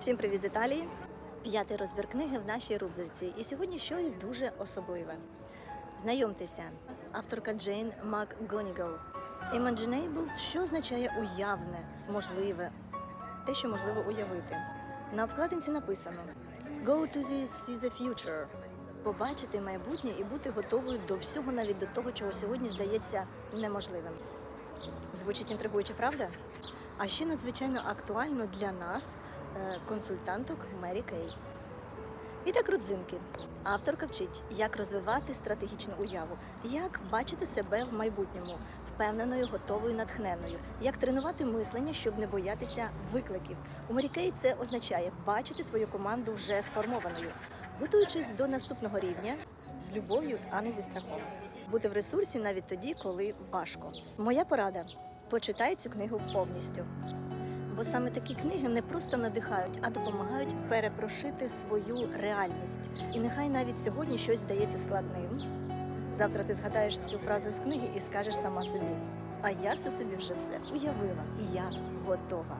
Всім привіт з Італії! П'ятий розбір книги в нашій рубриці. І сьогодні щось дуже особливе. Знайомтеся, авторка Джейн МакГонігал. Imaginable, що означає уявне, можливе, те, що можливо уявити. На обкладинці написано Go to the, see the future. Побачити майбутнє і бути готовою до всього, навіть до того, чого сьогодні здається неможливим. Звучить інтригуюче, правда? А ще надзвичайно актуально для нас, консультанток Мері Кей. І так, родзинки. Авторка вчить, як розвивати стратегічну уяву, як бачити себе в майбутньому, впевненою, готовою, натхненою, як тренувати мислення, щоб не боятися викликів. У Мері Кей це означає бачити свою команду вже сформованою, готуючись до наступного рівня з любов'ю, а не зі страхом. Бути в ресурсі навіть тоді, коли важко. Моя порада: почитай цю книгу повністю. Бо саме такі книги не просто надихають, а допомагають перепрошити свою реальність. І нехай навіть сьогодні щось здається складним. Завтра ти згадаєш цю фразу з книги і скажеш сама собі: А я це собі вже все уявила, і я готова.